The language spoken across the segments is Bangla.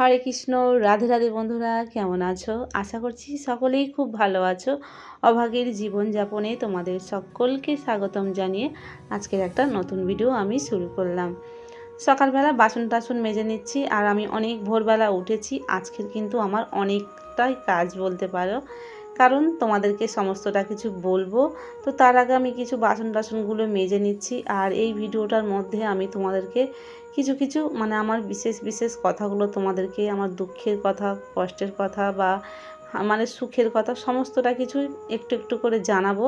হরে কৃষ্ণ, রাধে রাধে বন্ধুরা, কেমন আছো? আশা করছি সকলেই খুব ভালো আছো। অভাগের জীবনযাপনে তোমাদের সকলকে স্বাগতম জানিয়ে আজকের একটা নতুন ভিডিও আমি শুরু করলাম। সকালবেলা বাসন টাসন মেজে নিচ্ছি আর আমি অনেক ভোরবেলা উঠেছি। আজকের কিন্তু আমার অনেকটাই কাজ বলতে পারো। কারণ তোমাদেরকে সমস্তটা কিছু বলব। তো তার আগে আমি কিছু বাসন টাসনগুলো মেজে নিচ্ছি। আর এই ভিডিওটার মধ্যে আমি তোমাদেরকে কিছু কিছু মানে আমার বিশেষ বিশেষ কথাগুলো তোমাদেরকে আমার দুঃখের কথা, কষ্টের কথা বা মানে সুখের কথা সমস্তটা কিছু একটু একটু করে জানাব।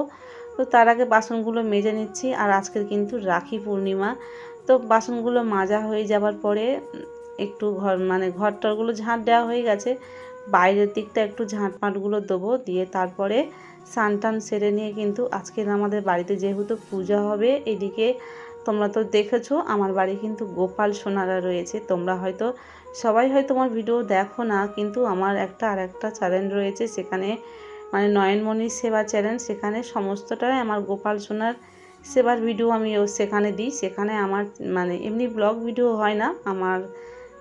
তো তার আগে বাসনগুলো মেজে নিচ্ছি। আর আজকের কিন্তু রাখি পূর্ণিমা। তো বাসনগুলো মাজা হয়ে যাবার পরে একটু ঘর মানে ঘরটারগুলো ঝাঁট দেওয়া হয়ে গেছে। বাইরের দিকটা একটু ঝাঁটমাটগুলো দেবো, দিয়ে তারপরে স্নান টান সেরে নিয়ে কিন্তু আজকের আমাদের বাড়িতে যেহেতু পূজা হবে, এদিকে তোমরা তো দেখেছ, আমার বাড়ি কিন্তু গোপাল সোনারা রয়েছে, তোমরা হয়তো, সবাই হয়তো তোমার ভিডিও দেখো না, কিন্তু আমার একটা আর একটা চ্যানেল রয়েছে, সেখানে মানে নয়নমণির সেবা চ্যানেল, সেখানে সমস্তটাই আমার গোপাল সোনার সেবার ভিডিও আমি সেখানে দিই, সেখানে আমার মানে এমনি ব্লগ ভিডিও হয় না, আমার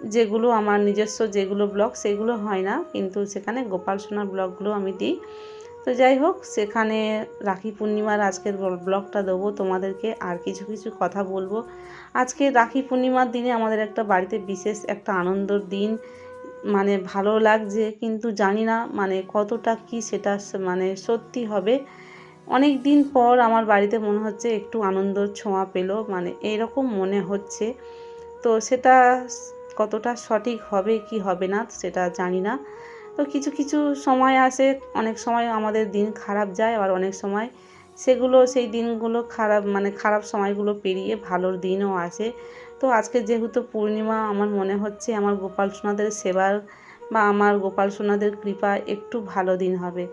যেগুলো আমার নিজস্ব যেগুলো ব্লগ, সেগুলো হয় না। কিন্তু সেখানে গোপাল সোনার ব্লগগুলো আমি দিই। তো যাই হোক, সেখানে রাখি পূর্ণিমার আজকের ব্লগটা দেবো। তোমাদেরকে আর কিছু কিছু কথা বলব। আজকে রাখি পূর্ণিমার দিনে আমাদের একটা বাড়িতে বিশেষ একটা আনন্দর দিন। মানে ভালো লাগছে, কিন্তু জানি না মানে কতটা কি সেটা মানে সত্যি হবে। অনেক দিন পর আমার বাড়িতে মনে হচ্ছে একটু আনন্দর ছোঁয়া পেল। মানে এরকম মনে হচ্ছে। তো সেটা কতটা সঠিক হবে, কি হবে না সেটা জানি না। তো কিছু কিছু সময় আসে, অনেক সময় আমাদের দিন খারাপ যায়, আবার অনেক সময় সেগুলো, সেই দিনগুলো খারাপ মানে খারাপ সময়গুলো পেরিয়ে ভালোর দিনও আসে। তো আজকে যেহেতু পূর্ণিমা, আমার মনে হচ্ছে আমার গোপাল সোনাদের সেবার বা আমার গোপাল সোনাদের কৃপা একটু ভালো দিন হবে।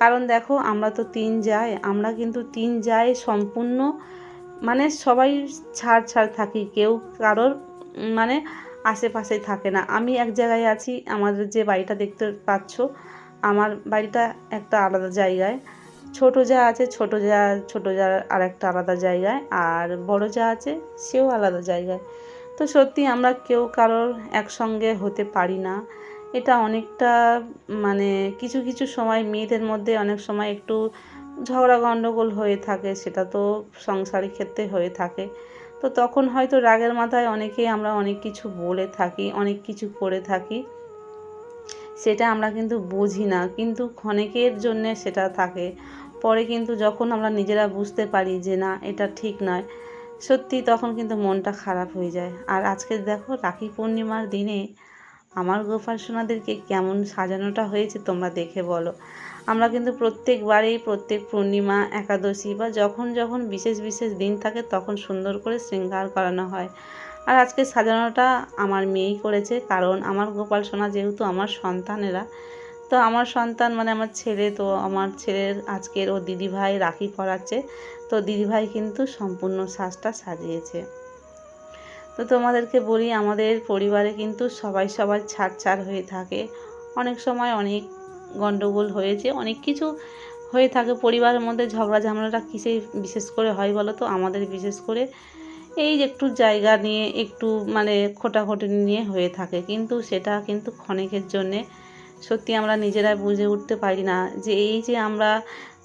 কারণ দেখো, আমরা তো তিন যাই, আমরা কিন্তু তিন যাই সম্পূর্ণ মানে সবাই ছাড় ছাড় থাকি, কেউ কারোর মানে আশেপাশে থাকে না। আমি এক জায়গায় আছি, আমাদের যে বাড়িটা দেখতে পাচ্ছ, আমার বাড়িটা একটা আলাদা জায়গায়। ছোট যা আছে, ছোট যা ছোট যা আর একটা আলাদা জায়গায়, আর বড় যা আছে, সেও আলাদা জায়গায়। তো সত্যি আমরা কেউ কারোর একসঙ্গে হতে পারি না। এটা অনেকটা মানে কিছু কিছু সময় মেয়েদের মধ্যে অনেক সময় একটু ঝগড়া গণ্ডগোল হয়ে থাকে, সেটা তো সংসারের ক্ষেত্রে হয়ে থাকে। তো তখন হয়তো রাগের মাথায় অনেকেই আমরা অনেক কিছু বলে থাকি, অনেক কিছু করে থাকি। সেটা আমরা কিন্তু বুঝি না, কিন্তু ক্ষণেকের জন্যে সেটা থাকে। পরে কিন্তু যখন আমরা নিজেরা বুঝতে পারি যে না, এটা ঠিক নয়, সত্যি তখন কিন্তু মনটা খারাপ হয়ে যায়। আর আজকে দেখো রাখি পূর্ণিমার দিনে আমার গোপাল সোনাদেরকে কেমন সাজানোটা হয়েছে তোমরা দেখে বলো। আমরা কিন্তু প্রত্যেকবারেই প্রত্যেক পূর্ণিমা, একাদশী বা যখন যখন বিশেষ বিশেষ দিন থাকে তখন সুন্দর করে শৃঙ্গার করানো হয়। আর আজকে সাজানোটা আমার মেয়েই করেছে কারণ আমার গোপাল সোনা যেহেতু আমার সন্তানেরা, তো আমার সন্তান মানে আমার ছেলে, তো আমার ছেলের আজকের ও দিদিভাই রাখি করাচ্ছে তো দিদিভাই কিন্তু সম্পূর্ণ সাজটা সাজিয়েছে। তো তোমাদেরকে বলি আমাদের পরিবারে কিন্তু সবাই সবার ছাড় ছাড় হয়ে থাকে। অনেক সময় অনেক গণ্ডগোল হয়েছে, অনেক কিছু হয়ে থাকে। পরিবারের মধ্যে ঝগড়া ঝামেলাটা কিসে বিশেষ করে হয় বলো তো? আমাদের বিশেষ করে এই একটু জায়গা নিয়ে, একটু মানে খোটাখুটি নিয়ে হয়ে থাকে। কিন্তু সেটা কিন্তু ক্ষণিকের জন্যে সত্যি আমরা নিজেরা বুঝে উঠতে পারি না যে এই যে আমরা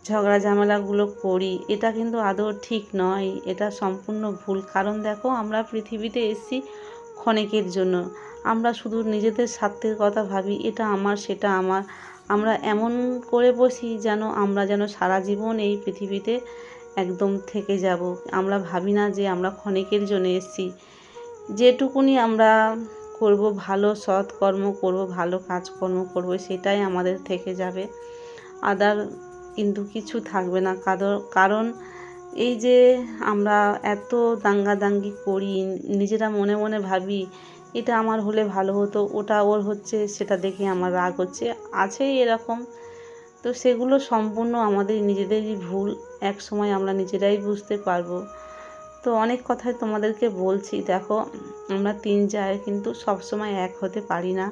ঝগড়া ঝামেলাগুলো করি, এটা কিন্তু আদৌ ঠিক নয়। এটা সম্পূর্ণ ভুল। কারণ দেখো, আমরা পৃথিবীতে এসেছি ক্ষণিকের জন্য। আমরা শুধু নিজেদের স্বার্থের কথা ভাবি, এটা আমার, সেটা আমার। আমরা এমন করে বসি যেন আমরা যেন সারা জীবন এই পৃথিবীতে একদম থেকে যাব। আমরা ভাবি না যে আমরা ক্ষণিকের জন্য এসেছি। যেটুকুনি আমরা করব, ভালো সৎ কর্ম করব, ভালো কাজকর্ম করব, সেটাই আমাদের থেকে যাবে। আদার কিন্তু কিছু থাকবে না। কারণ এই যে আমরা এত দাঙ্গাদাঙ্গি করি, নিজেরা মনে মনে ভাবি এটা আমার হলে ভালো হতো, ওটা ওর হচ্ছে, সেটা দেখে আমার রাগ হচ্ছে, আছেই এরকম। তো সেগুলো সম্পূর্ণ আমাদের নিজেদেরই ভুল, এক সময় আমরা নিজেরাই বুঝতে পারব। তো অনেক কথাই তোমাদেরকে বলছি, দেখো, আমরা তিন যায় কিন্তু সব সময় এক হতে পারি না।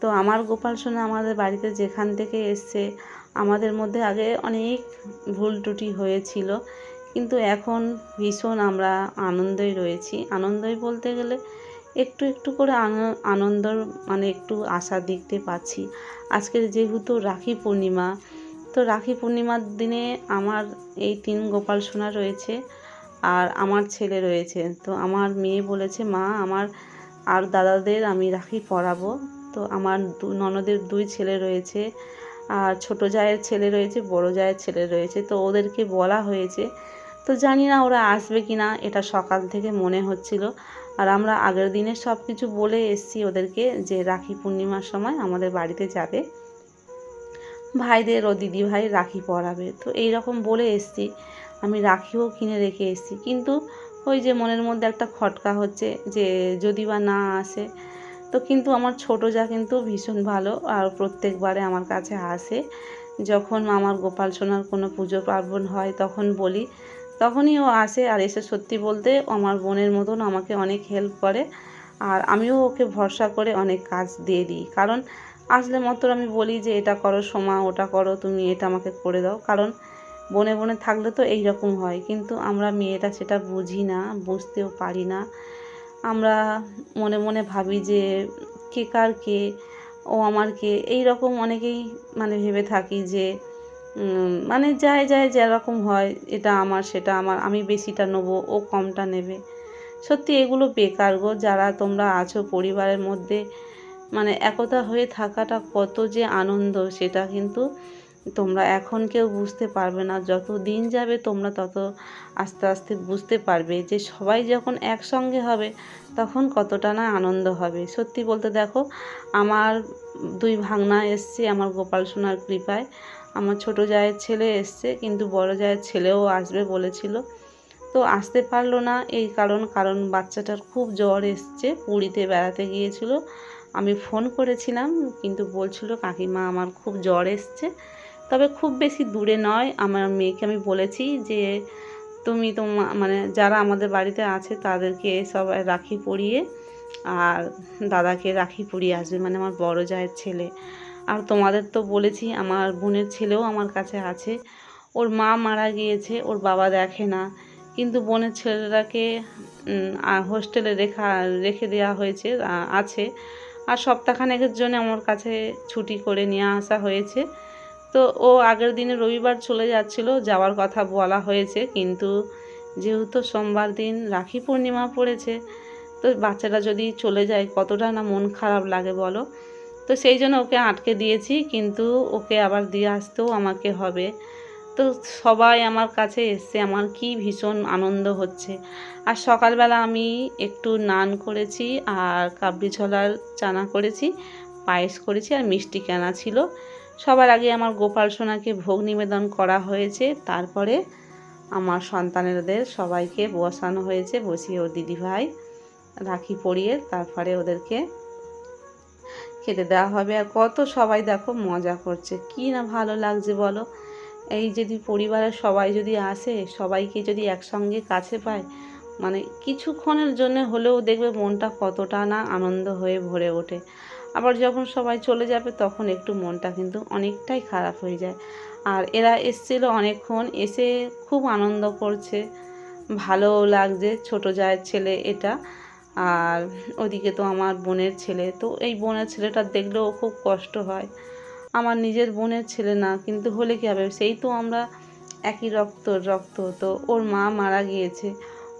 তো আমার গোপাল সোনা আমাদের বাড়িতে যেখান থেকে এসছে, আমাদের মধ্যে আগে অনেক ভুল ত্রুটি হয়েছিল, কিন্তু এখন ভীষণ আমরা আনন্দই রয়েছি। আনন্দই বলতে গেলে একটু একটু করে আন- আনন্দর মানে একটু আশা দেখতে পাচ্ছি। আজকের যেহেতু রাখি পূর্ণিমা, তো রাখি পূর্ণিমার দিনে আমার এই তিন গোপাল সোনা রয়েছে আর আমার ছেলে রয়েছে। তো আমার মেয়ে বলেছে, মা, আমার আর দাদাদের আমি রাখি পরাবো। তো আমার দু, ননদের দুই ছেলে রয়েছে আর ছোটো জায়ের ছেলে রয়েছে, বড় জায়ের ছেলে রয়েছে। তো ওদেরকে বলা হয়েছে তো জানি না ওরা আসবে কি না এটা সকাল থেকে মনে হচ্ছিল। আর আমরা আগের দিনে সব কিছু বলে এসছি ওদেরকে যে রাখি পূর্ণিমার সময় আমাদের বাড়িতে যাবে। ভাইদের ও দিদি ভাই রাখি পরাবে। তো এই রকম বলে এসছি, আমি রাখিও কিনে রেখে এসছি। কিন্তু ওই যে মনের মধ্যে একটা খটকা হচ্ছে যে যদি বা না আসে, তো কিন্তু আমার ছোটো যা কিন্তু ভীষণ ভালো। আর প্রত্যেকবারে আমার কাছে আসে। যখন আমার গোপাল সোনার কোনো পুজো পার্বণ হয়, তখন বলি তখনই ও আসে আর এসে সত্যি বলতে আমার বোনের মতন আমাকে অনেক হেল্প করে আর আমিও ওকে ভরসা করে অনেক কাজ দিয়ে দিই। কারণ আসলে মাত্র আমি বলি যে, এটা করো সোমা, ওটা করো, তুমি এটা আমাকে করে দাও। কারণ বনে বনে থাকলে তো এই রকম হয়। কিন্তু আমরা মেয়েটা সেটা বুঝি না, বুঝতেও পারি না। আমরা মনে মনে ভাবি যে, কে কার কে? ও আমার কে? এই রকম অনেকেই মানে ভেবে থাকি যে মানে যায় যায় যেরকম হয়, এটা আমার, সেটা আমার, আমি বেশিটা নেব, ও কমটা নেবে। সত্যি এগুলো বেকার গো, যারা তোমরা আছো পরিবারের মধ্যে মানে একতা হয়ে থাকাটা কত যে আনন্দ, সেটা কিন্তু তোমরা এখন কেউ বুঝতে পারবে না। যত দিন যাবে, তোমরা তত আস্তে আস্তে বুঝতে পারবে যে সবাই যখন একসঙ্গে হবে, তখন কতটা না আনন্দ হবে। সত্যি বলতে দেখো, আমার দুই ভাগনা এসছে, আমার গোপাল সোনার কৃপায়। আমার ছোটো জায়ের ছেলে এসছে, কিন্তু বড় জায়ের ছেলেও আসবে বলেছিল। তো আসতে পারল না, এই কারণ কারণ বাচ্চাটার খুব জ্বর এসছে, পুরীতে বেড়াতে গিয়েছিল। আমি ফোন করেছিলাম, কিন্তু বলছিল, কাকিমা, আমার খুব জ্বর এসছে। তবে খুব বেশি দূরে নয়, আমার মেয়েকে আমি বলেছি যে, তুমি তোমা মানে যারা আমাদের বাড়িতে আছে, তাদেরকে সবাই রাখি পরিয়ে, আর দাদাকে রাখি পরিয়ে আসবে। মানে আমার বড় জায়ের ছেলে। আর তোমাদের তো বলেছি, আমার বোনের ছেলেও আমার কাছে আছে। ওর মা মারা গিয়েছে, ওর বাবা দেখে না। কিন্তু বোনের ছেলেটাকে হোস্টেলে রেখা, রেখে দেওয়া হয়েছে আছে। আর সপ্তাহখানেকের জন্য আমার কাছে ছুটি করে নিয়ে আসা হয়েছে। তো ও আগের দিনে রবিবার চলে যাচ্ছিল, যাওয়ার কথা বলা হয়েছে। কিন্তু যেহেতু সোমবার দিন রাখি পূর্ণিমা পড়েছে, তো বাচ্চাটা যদি চলে যায়, কতটা না মন খারাপ লাগে বলো? তো সেই জন্য ওকে আটকে দিয়েছি, কিন্তু ওকে আবার দিয়ে আসতেও আমাকে হবে। তো সবাই আমার কাছে এসছে, আমার কি ভীষণ আনন্দ হচ্ছে। আর সকালবেলা আমি একটু নান করেছি আর কাবলি ছোলার চানা করেছি, পায়েস করেছি আর মিষ্টি কেনা ছিল। সবার আগে আমার গোপাল সোনাকে ভোগ নিবেদন করা হয়েছে, তারপরে আমার সন্তানেরদের সবাইকে বসানো হয়েছে, বসিয়ে ওর দিদিভাই রাখি পরিয়ে, তারপরে ওদেরকে খেতে দেওয়া হবে। আর কত সবাই দেখো মজা করছে। কি না ভালো লাগছে বলো? এই যদি পরিবারের সবাই যদি আসে, সবাইকে যদি একসঙ্গে কাছে পায় মানে কিছুক্ষণের জন্য হলেও দেখবে মনটা কতটা না আনন্দ হয়ে ভরে ওঠে। আবার যখন সবাই চলে যাবে, তখন একটু মনটা কিন্তু অনেকটাই খারাপ হয়ে যায়। আর এরা এসছিল অনেকক্ষণ, এসে খুব আনন্দ করছে। ভালোও লাগছে, ছোটো জায়ের ছেলে এটা। আর ওদিকে তো আমার বোনের ছেলে। তো এই বোনের ছেলেটা দেখলেও খুব কষ্ট হয়। আমার নিজের বোনের ছেলে না, কিন্তু হলে কী হবে? সেই তো আমরা একই রক্ত রক্ত। তো ওর মা মারা গিয়েছে।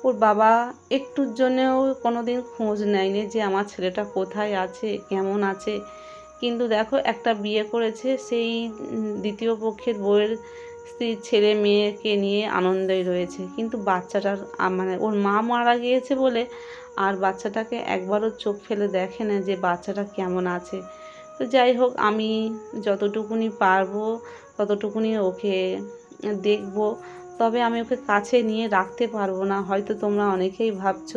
ওর বাবা একটুর জন্যেও কোনো দিন খোঁজ নেয়নি যে আমার ছেলেটা কোথায় আছে, কেমন আছে। কিন্তু দেখো, একটা বিয়ে করেছে, সেই দ্বিতীয় পক্ষের বউয়ের স্ত্রীর ছেলে মেয়েকে নিয়ে আনন্দই রয়েছে। কিন্তু বাচ্চাটার মানে ওর মা মারা গিয়েছে বলে আর বাচ্চাটাকে একবারও চোখ ফেলে দেখে না যে বাচ্চাটা কেমন আছে। তো যাই হোক, আমি যতটুকুনি পারব, ততটুকুনি ওকে দেখব। তবে আমি ওকে কাছে নিয়ে রাখতে পারব না। হয়তো তোমরা অনেকেই ভাবছ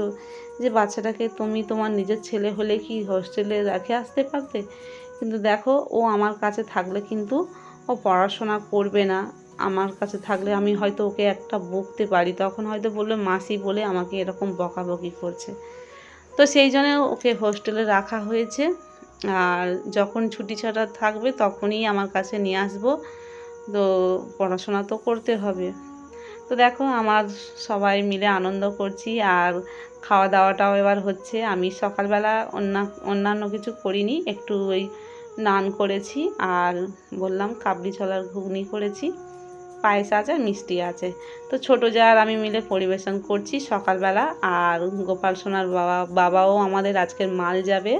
যে, বাচ্চাটাকে তুমি তোমার নিজের ছেলে হলে কি হোস্টেলে রেখে আসতে পারতে? কিন্তু দেখো, ও আমার কাছে থাকলে কিন্তু ও পড়াশোনা করবে না। আমার কাছে থাকলে আমি হয়তো ওকে একটা বকতে পারি। তখন হয়তো বলল মাসি বলে আমাকে এরকম বকাবকি করছে। তো সেই জন্য ওকে হোস্টেলে রাখা হয়েছে। আর যখন ছুটি ছাটা থাকবে তখনই আমার কাছে নিয়ে আসব। তো পড়াশোনা তো করতে হবে। তো দেখো, আমার সবাই মিলে আনন্দ করছি আর খাওয়া দাওয়াটাও এবার হচ্ছে। আমি সকালবেলা অন্য, অন্যান্য কিছু করিনি, একটু ওই নান করেছি আর বললাম, কাবলি ছোলার ঘুগনি করেছি। পায়েস আছে মিষ্টি আছে। তো ছোটো জার আমি মিলে পরিবেশন করছি সকালবেলা। আর গোপাল সোনার বাবা, বাবাও আমাদের আজকের মাল যাবে।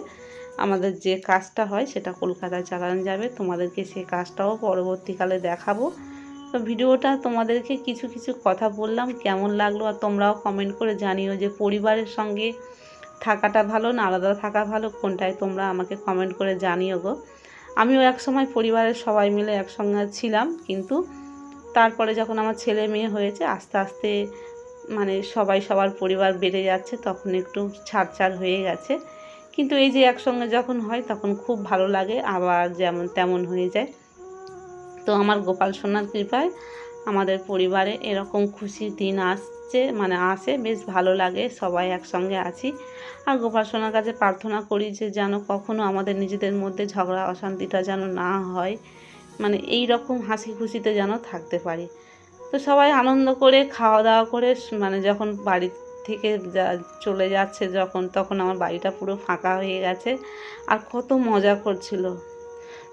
আমাদের যে কাজটা হয় সেটা কলকাতায় চালানো যাবে। তোমাদেরকে সেই কাজটাও পরবর্তীকালে দেখাবো। তো ভিডিওটা তোমাদেরকে কিছু কিছু কথা বললাম, কেমন লাগল আর তোমরাও কমেন্ট করে জানিও যে পরিবারের সঙ্গে থাকাটা ভালো না আলাদা থাকা ভালো, কোনটায় তোমরা আমাকে কমেন্ট করে জানিও গো। আমিও এক সময় পরিবারের সবাই মিলে একসঙ্গে ছিলাম, কিন্তু তারপরে যখন আমার ছেলে মেয়ে হয়েছে, আস্তে আস্তে মানে সবাই সবার পরিবার বেড়ে যাচ্ছে, তখন একটু ছাড় ছাড় হয়ে গেছে। কিন্তু এই যে একসঙ্গে যখন হয়, তখন খুব ভালো লাগে, আবার যেমন তেমন হয়ে যায়। তো আমার গোপাল সোনার কৃপায় আমাদের পরিবারে এরকম খুশির দিন আসছে মানে আসে, বেশ ভালো লাগে, সবাই একসঙ্গে আছি। আর গোপাল সোনার কাছে প্রার্থনা করি যে যেন কখনো আমাদের নিজেদের মধ্যে ঝগড়া, অশান্তিটা যেন না হয়। মানে এই রকম হাসি খুশিতে যেন থাকতে পারি। তো সবাই আনন্দ করে, খাওয়া দাওয়া করে মানে যখন বাড়ি থেকে যা, চলে যাচ্ছে যখন, তখন আমার বাড়িটা পুরো ফাঁকা হয়ে গেছে। আর কত মজা করছিল।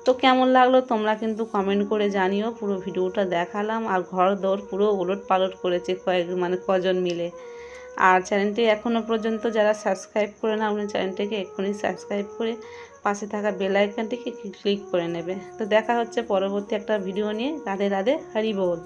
তো কেমন লাগল তোমরা কিন্তু কমেন্ট করে জানিও, পুরো ভিডিওটা দেখালাম। আর ঘর দৌড় পুরো ওলট পালট করেছে কয়েক মানে কজন মিলে। আর চ্যানেলটি এখনও পর্যন্ত যারা সাবস্ক্রাইব করে না আপনি চ্যানেলটিকে এক্ষুনি সাবস্ক্রাইব করে পাশে থাকা বেল আইকনটিকে ক্লিক করে নেবে। তো দেখা হচ্ছে পরবর্তী একটা ভিডিও নিয়ে। রাধে রাধে, হরি বল।